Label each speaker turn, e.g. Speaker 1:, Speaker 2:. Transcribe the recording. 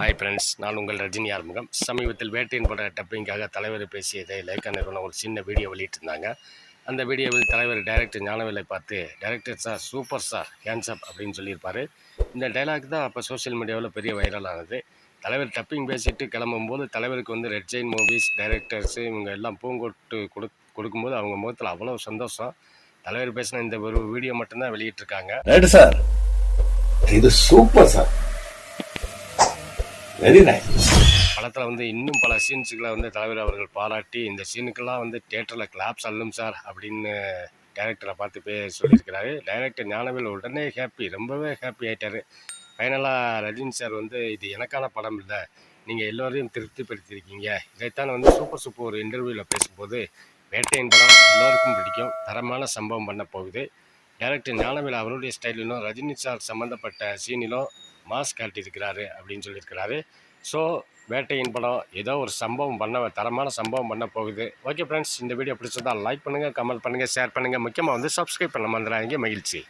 Speaker 1: Hi friends நான் உங்கள் ரஜினி ஆறுமுகம். சமீபத்தில் வேட்டையின் பட டப்பிங்காக தலைவர் பேசியதை லைக்கா நிறுவனம் ஒரு சின்ன வீடியோ வெளியிட்டிருந்தாங்க. அந்த வீடியோவில் தலைவர் டைரக்டர் ஞானவேலை பார்த்து director sir super sir hands up அப்படின்னு சொல்லியிருப்பார். இந்த டைலாக் தான் அப்போ சோஷியல் மீடியாவில் பெரிய வைரலானது தலைவர் டப்பிங் பேசிட்டு கிளம்பும்போது தலைவருக்கு வந்து ரெட் ஜெயின் மூவிஸ் டைரக்டர்ஸு இவங்க எல்லாம் பூங்கொட்டு கொடு கொடுக்கும்போது அவங்க முகத்தில் அவ்வளோ சந்தோஷம். தலைவர் பேசின இந்த ஒரு வீடியோ மட்டும்தான் வெளியிட்டிருக்காங்க.
Speaker 2: ரைட்டு சார் இது சூப்பர் சார் வெரி நைஸ்
Speaker 1: படத்தில் வந்து இன்னும் பல சீன்ஸுகளை வந்து தலைவர் அவர்கள் பாராட்டி இந்த சீனுக்கெல்லாம் வந்து தியேட்டரில் கிளாப்ஸ் அல்லும் சார் அப்படின்னு டேரக்டரை பார்த்து பே சொல்லியிருக்கிறாரு. டைரக்டர் ஞானவேல் உடனே ஹாப்பி ரொம்பவே ஹாப்பி ஆகிட்டார் ஃபைனலாக ரஜினி சார் வந்து இது எனக்கான படம் இல்லை நீங்கள் எல்லோரையும் திருப்திப்படுத்தியிருக்கீங்க. இதைத்தான் வந்து சூப்பர் சூப்பர் ஒரு இன்டர்வியூவில் பேசும்போது வேட்டையின் படம் எல்லோருக்கும் பிடிக்கும் தரமான சம்பவம் பண்ண போகுது. டேரக்டர் ஞானவேல் அவருடைய ஸ்டைலிலும் ரஜினி சார் சம்மந்தப்பட்ட சீனிலும் மாஸ் காட்டியிருக்கிறாரு அப்படின்னு சொல்லியிருக்கிறாரு. ஸோ வேட்டையின் படம் ஏதோ ஒரு சம்பவம் பண்ண தரமான சம்பவம் பண்ண போகுது. ஓகே ஃப்ரெண்ட்ஸ் இந்த வீடியோ பிடிச்சிருந்தால் லைக் பண்ணுங்கள் கமெண்ட் பண்ணுங்கள் ஷேர் பண்ணுங்கள் முக்கியமாக வந்து சப்ஸ்கிரைப் பண்ண மறந்துடாதீங்க. மகிழ்ச்சி.